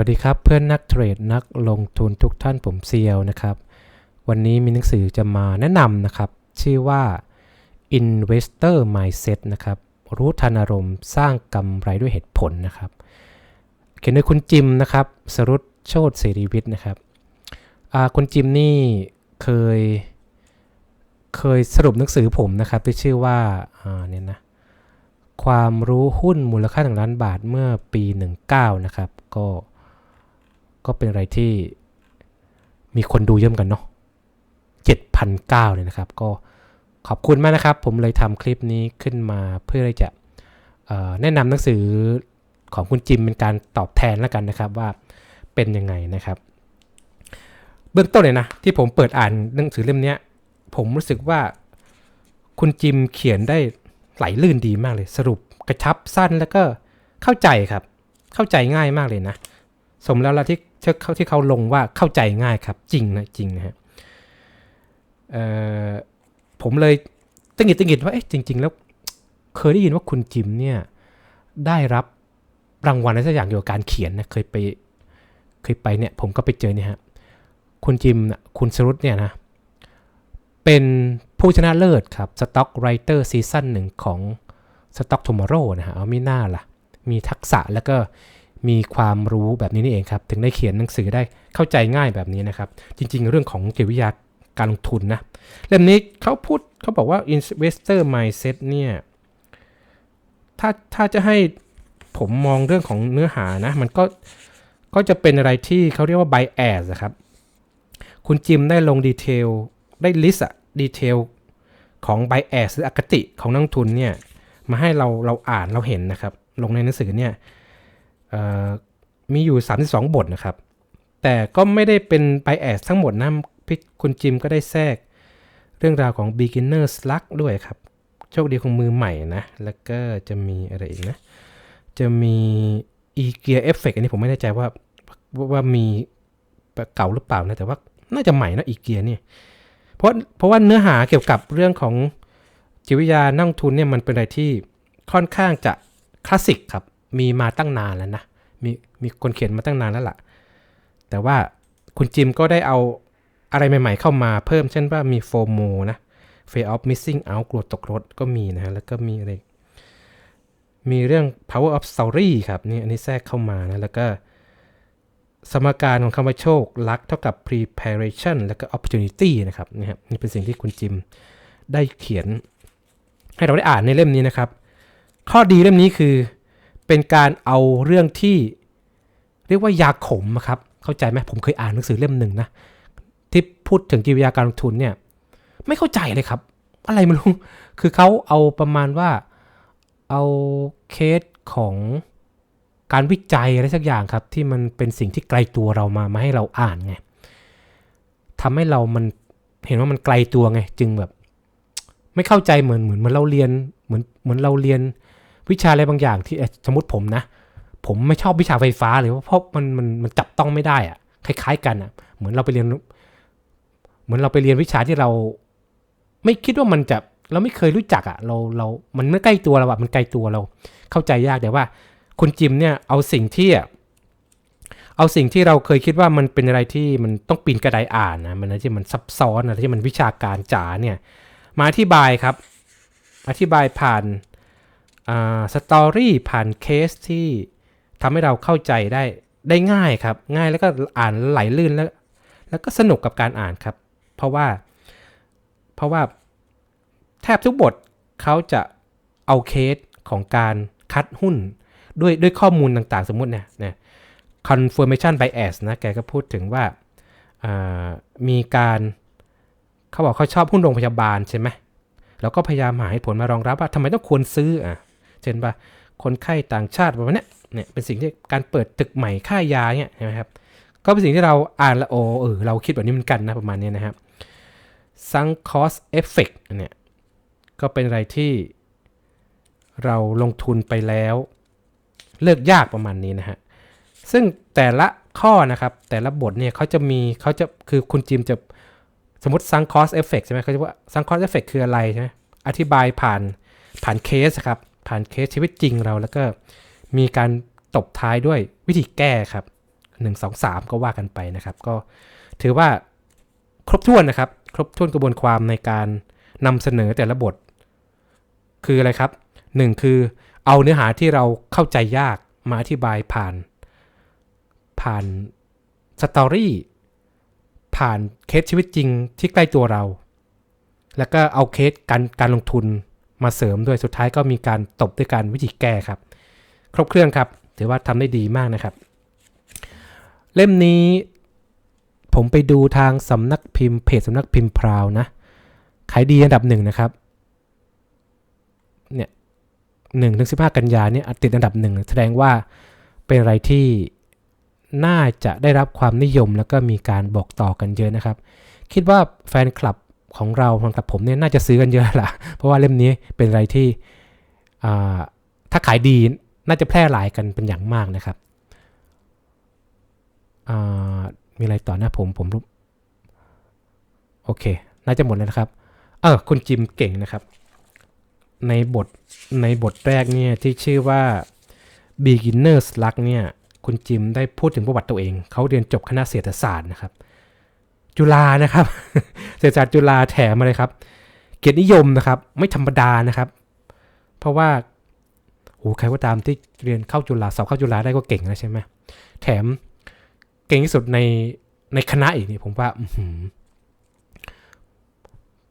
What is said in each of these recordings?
วัสดีครับเพื่อนนักเทรดนักลงทุนทุกท่านผมเซียวนะครับ วันนี้มีหนังสือจะมาแนะนำนะครับ ชื่อว่า Investor Mindset นะครับ รู้ทันอารมณ์สร้างกำไรด้วยเหตุผลนะครับ เขียนโดยคุณจิมนะครับ สรุตโชตเสรีวิทย์นะครับคุณจิมนี่เคย เคยสรุปหนังสือผมนะครับที่ชื่อว่าอ่าเนี่ยนะความรู้หุ้นมูลค่าหนึ่งล้านบาทเมื่อปี 19 นะครับ ก็ ก็เป็นอะไรที่มีคนดูเยอะกันเนาะ7,009เลยนะครับ ก็ขอบคุณมากนะครับ ผมเลยทำคลิปนี้ขึ้นมาเพื่อที่จะแนะนำหนังสือของคุณจิมเป็นการตอบแทนแล้วกันนะครับว่าเป็นยังไงนะครับ เบื้องต้นเลยนะ ที่ผมเปิดอ่านหนังสือเล่มนี้ผมรู้สึกว่าคุณจิมเขียนได้ไหลลื่นดีมากเลย สรุปกระชับสั้นแล้วก็เข้าใจครับ เข้าใจง่ายมากเลยนะ สมแล้วละที่ที่เขาที่เขาลงว่าเข้าใจง่ายครับ จริงนะจริงนะฮะผมเลยตั้งหิดตั้งหิดว่าเอ๊ะจริง ๆ แล้วเคยได้ยินว่าคุณจิมเนี่ยได้รับรางวัลอะไรสักอย่างเกี่ยวกับการเขียนนะเคยไปเคยไปเนี่ยผมก็ไปเจอเนี่ยฮะคุณจิมนะคุณสรุตเนี่ยนะเป็นผู้ชนะเลิศครับ Stock Writer ซีซั่นหนึ่งของ Stock Tomorrow นะฮะเอาไม่น่าล่ะ มีทักษะแล้วก็ มีความรู้แบบนี้นี่เองครับ ถึงได้เขียนหนังสือได้เข้าใจง่ายแบบนี้นะครับ จริง ๆ เรื่องของเกี่ยวกับวิทยาการลงทุนนะ เล่มนี้เขาพูดเขาบอกว่า investor mindset เนี่ยถ้าถ้าจะให้ผมมองเรื่องของเนื้อหานะ มันก็ก็จะเป็นอะไรที่เขาเรียกว่า bias อะครับ คุณจิมได้ลงดีเทลได้ลิสต์ดีเทลของ bias หรืออคติของนักทุนเนี่ยมาให้เราเราอ่านเราเห็นนะครับ ลงในหนังสือเนี่ย มีอยู่ 32 บทนะครับ แต่ก็ไม่ได้เป็น bias ทั้งหมดนะพี่คุณจิมก็ได้แทรก เรื่องราวของ beginner's luck ด้วยครับ โชคดีของมือใหม่นะ แล้วก็จะมีอะไรอีกนะ จะมี e gear effect อันนี้ผมไม่แน่ใจว่าว่ามีเก่าหรือเปล่านะ แต่ว่าน่าจะใหม่นะ e gear เนี่ย เพราะเพราะว่าเนื้อหาเกี่ยวกับเรื่องของจิตวิทยานั่งทุนเนี่ยมันเป็นอะไรที่ค่อนข้างจะคลาสสิกครับ มีมาตั้งนานแล้วนะ มีมีคนเขียนมาตั้งนานแล้วล่ะ แต่ว่าคุณจิมก็ได้เอาอะไรใหม่ๆเข้ามาเพิ่มเช่นว่ามีโฟโมนะ fear of missing out กลัวตกรถก็มีนะฮะ แล้วก็มีอะไร มีเรื่อง power of story ครับนี่อันนี้แทรกเข้ามานะ แล้วก็สมการของคำว่าโชคลักเท่ากับ preparation แล้วก็ opportunity นะครับนี่ครับนี่เป็นสิ่งที่คุณจิมได้เขียน ให้เราได้อ่านในเล่มนี้นะครับ ข้อดีเล่มนี้คือ เป็นการเอาเรื่องที่เรียกว่ายาขมครับ เข้าใจไหมผมเคยอ่านหนังสือเล่มหนึ่งนะ ที่พูดถึงจิตวิทยาการลงทุนเนี่ย ไม่เข้าใจเลยครับ อะไรไม่รู้ คือเขาเอาประมาณว่าเอาเคสของการวิจัยอะไรสักอย่างครับ ที่มันเป็นสิ่งที่ไกลตัวเรามามาให้เราอ่านไงทำให้เรามันเห็นว่ามันไกลตัวไง จึงแบบ ไม่เข้าใจเหมือนเหมือนเหมือนเราเรียนเหมือนเหมือนเราเรียน วิชาอะไรบางอย่างที่สมมติผมนะ ผมไม่ชอบวิชาไฟฟ้าเลยเพราะมันมันมันจับต้องไม่ได้อะคล้าย ๆ กันอะเหมือนเราไปเรียน เหมือนเราไปเรียนวิชาที่เรา ไม่คิดว่ามันจะเราไม่เคยรู้จักอะเราเรา มันไม่ใกล้ตัวเราอะมันไกลตัวเรา เข้าใจยากแต่ว่า คุณจิมเนี่ยเอาสิ่งที่อะเอาสิ่งที่เราเคยคิดว่ามันเป็นอะไรที่มันต้องปีนกระไดอ่านนะ มันอะไรที่มันซับซ้อนอะไรที่มันวิชาการจ๋าเนี่ย มาอธิบายครับ อธิบายผ่าน สตอรี่ผ่านเคสที่ทำให้เราเข้าใจได้ได้ง่ายครับ ง่ายแล้วก็อ่านไหลลื่นแล้ว แล้วก็สนุกกับการอ่านครับ เพราะว่า เพราะว่าแทบทุกบทเขาจะเอาเคสของการคัดหุ้นด้วยด้วยข้อมูลต่างๆ สมมุติเนี่ยเนี่ย confirmation bias นะ แกก็พูดถึงว่าอ่ามีการเขาบอกเขาชอบหุ้นโรงพยาบาลใช่ไหมแล้วก็พยายามหาให้ผลมารองรับว่าทำไมต้องควรซื้ออะ เช่นว่าคนไข้ต่างชาติแบบนี้เนี่ยเป็นสิ่งที่การเปิดตึกใหม่ค่ายาเนี่ยใช่ไหมครับก็เป็นสิ่งที่เราอ่านแล้วโอ้เออเราคิดแบบนี้เหมือนกันนะประมาณนี้นะครับ sunk cost effect เนี่ยก็เป็นอะไรที่เราลงทุนไปแล้ว เลิกยากประมาณนี้นะฮะซึ่งแต่ละข้อนะครับ แต่ละบทเนี่ยเขาจะมีเขาจะคือคุณจิมจะสมมติ sunk cost effect ใช่ไหมเขาจะว่า sunk cost effect คืออะไรใช่ไหมอธิบายผ่านผ่านเคสครับ ผ่านเคสชีวิตจริงเรา แล้วก็มีการตบท้ายด้วยวิธีแก้ครับ 1 2 3 ก็ว่ากันไปนะครับ ก็ถือว่าครบถ้วนนะครับ ครบถ้วนกระบวนความในการนำเสนอแต่ละบท คืออะไรครับ 1 คือเอาเนื้อหาที่เราเข้าใจยากมาอธิบายผ่าน ผ่านสตอรี่ผ่านเคสชีวิตจริงที่ใกล้ตัวเรา แล้วก็เอาเคสการการลงทุน มาเสริมด้วยสุดท้ายก็มีการตบด้วยการวิธีแก้ครับ ครบเครื่องครับ ถือว่าทำได้ดีมากนะครับ เล่มนี้ผมไปดูทางสำนักพิมพ์เพจสำนักพิมพ์พราวนะ ขายดีอันดับหนึ่งนะครับ เนี่ยหนึ่งถึงสิบห้ากันยาเนี่ยติดอันดับหนึ่งแสดงว่าเป็นอะไรที่น่าจะได้รับความนิยมแล้วก็มีการบอกต่อกันเยอะนะครับ คิดว่าแฟนคลับ ของเราแฟนคลับผมเนี่ยน่าจะซื้อกันเยอะละเพราะว่าเล่มนี้เป็นอะไรที่ถ้าขายดีน่าจะแพร่หลายกันเป็นอย่างมากนะครับมีอะไรต่อนะผมผมรู้โอเค น่าจะหมดแล้วนะครับ เออคุณจิมเก่งนะครับ ในบทในบทแรกเนี่ยที่ชื่อว่า beginner's luck เนี่ย คุณจิมได้พูดถึงประวัติตัวเอง เขาเรียนจบคณะเศรษฐศาสตร์นะครับ จุฬานะครับเศรษฐศาสตร์จุฬาแถมมาเลยครับ เกียรตินิยมนะครับ ไม่ธรรมดานะครับ เพราะว่าโอ้ใครก็ตามที่เรียนเข้าจุฬาสอบเข้าจุฬาได้ก็เก่งแล้วใช่ไหมแถมเก่งที่สุดในในคณะอีกนี่ผมว่า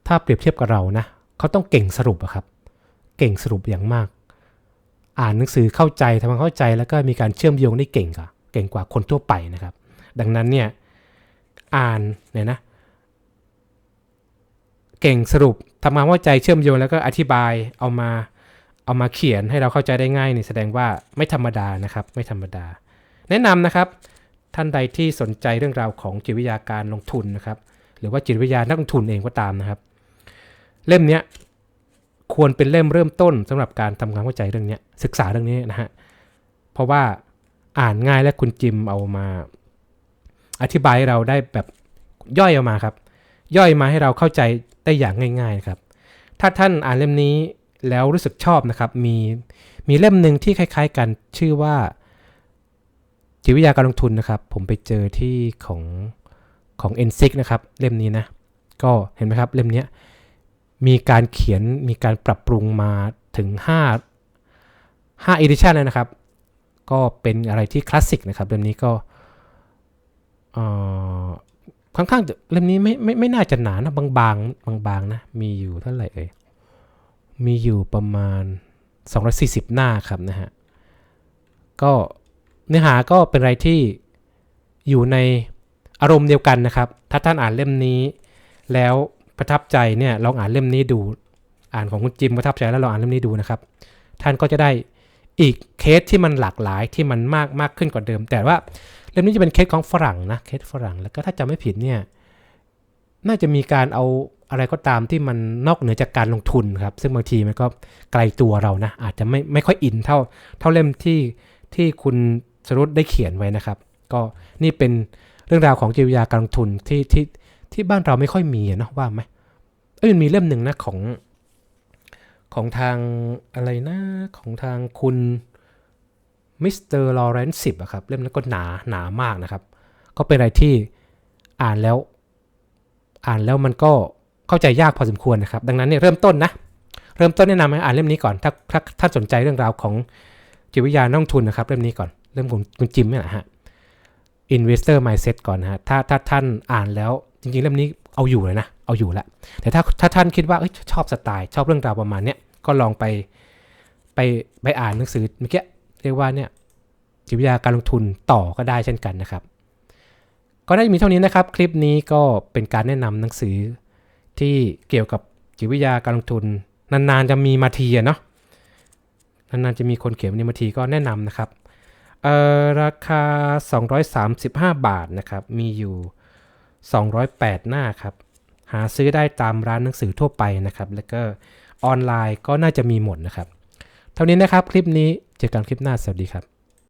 ถ้าเปรียบเทียบกับเรานะเขาต้องเก่งสรุปอะครับ เก่งสรุปอย่างมาก อ่านหนังสือเข้าใจทำความเข้าใจแล้วก็มีการเชื่อมโยงได้เก่งกว่าเก่งกว่าคนทั่วไปนะครับ ดังนั้นเนี่ย อ่านเนี่ยนะเก่งสรุปทำความเข้าใจเชื่อมโยงแล้วก็อธิบายเอามาเอามาเขียนให้เราเข้าใจได้ง่ายนี่แสดงว่าไม่ธรรมดานะครับ ไม่ธรรมดา แนะนำนะครับ ท่านใดที่สนใจเรื่องราวของจิตวิทยาการลงทุนนะครับ หรือว่าจิตวิทยานักลงทุนเองก็ตามนะครับ เล่มนี้ควรเป็นเล่มเริ่มต้นสำหรับการทำความเข้าใจเรื่องนี้ศึกษาเรื่องนี้นะฮะเพราะว่าอ่านง่ายและคุณจิมเอามา อธิบายให้เราได้แบบย่อยออกมาครับ ย่อยมาให้เราเข้าใจได้อย่างง่ายๆครับ ถ้าท่านอ่านเล่มนี้แล้วรู้สึกชอบนะครับ มีมีเล่มหนึ่งที่คล้าย ๆ กันชื่อว่าจิตวิทยาการลงทุนนะครับ ผมไปเจอที่ของของ n ็นะครับ เล่มนี้นะ ก็เห็นไหมครับเล่มนี้มีการเขียนมีการปรับปรุงมาถึง 5 5 edition เลยนะครับ ก็เป็นอะไรที่คลาสสิกนะครับเล่มนี้ก็ ค่อนข้างเล่มนี้ไม่ไม่ไม่น่าจะหนานะบางบางบางบางนะ มีอยู่เท่าไหร่เอ่ยมีอยู่ประมาณ 240 หน้าครับนะฮะ ก็เนื้อหาก็เป็นอะไรที่อยู่ในอารมณ์เดียวกันนะครับ ถ้าท่านอ่านเล่มนี้ แล้วประทับใจเนี่ยลองอ่านเล่มนี้ดู อ่านของคุณจิมประทับใจแล้วลองอ่านเล่มนี้ดูนะครับ ท่านก็จะได้อีกเคสที่มันหลากหลายที่มันมากมากขึ้นกว่าเดิม แต่ว่า ล่มนี้จะเป็นเคสของฝรั่งนะเคสฝรั่งแล้วก็ถ้าจำไม่ผิดเนี่ยน่าจะมีการเอาอะไรก็ตามที่มันนอกเหนือจากการลงทุนครับ ซึ่งบางทีมันก็ไกลตัวเรานะ อาจจะไม่ไม่ค่อยอินเท่าเท่าเล่มที่ที่คุณสรุปได้เขียนไว้นะครับ ก็นี่เป็นเรื่องราวของจิตวิทยาการลงทุนที่ที่ที่บ้านเราไม่ค่อยมีนะว่าไหมเอ้ยมันมีเล่มหนึ่งนะของของทางอะไรนะของทางคุณ มิสเตอร์ลอเรนซ์สิบอะครับเล่มนั้นก็หนาหนามากนะครับ ก็เป็นอะไรที่อ่านแล้ว อ่านแล้วมันก็เข้าใจยากพอสมควรนะครับ ดังนั้นเนี่ยเริ่มต้นนะ เริ่มต้นแนะนำให้อ่านเล่มนี้ก่อน ถ้าถ้าถ้าสนใจเรื่องราวของจิตวิทยานักลงทุนนะครับ เล่มนี้ก่อนเล่มของคุณจิมเนี่ยนะฮะ Investor Mindset ก่อนนะฮะถ้าถ้าท่านอ่านแล้วจริงๆเล่มนี้เอาอยู่เลยนะเอาอยู่ละแต่ถ้าถ้าท่านคิดว่าชอบสไตล์ชอบเรื่องราวประมาณเนี้ยก็ลองไปไปไปอ่านหนังสือเมื่อกี้ เรียกว่าเนี่ยจิตวิทยาการลงทุนต่อก็ได้เช่นกันนะครับ ก็ได้มีเท่านี้นะครับ คลิปนี้ก็เป็นการแนะนำหนังสือที่เกี่ยวกับจิตวิทยาการลงทุน นานๆจะมีมาทีเนาะนานๆจะมีคนเขียนมาทีก็แนะนำนะครับราคา 235 บาทนะครับ มีอยู่ 208 หน้าครับ หาซื้อได้ตามร้านหนังสือทั่วไปนะครับ แล้วก็ออนไลน์ก็น่าจะมีหมดนะครับ เท่านี้นะครับคลิปนี้เจอกันคลิปหน้าสวัสดีครับ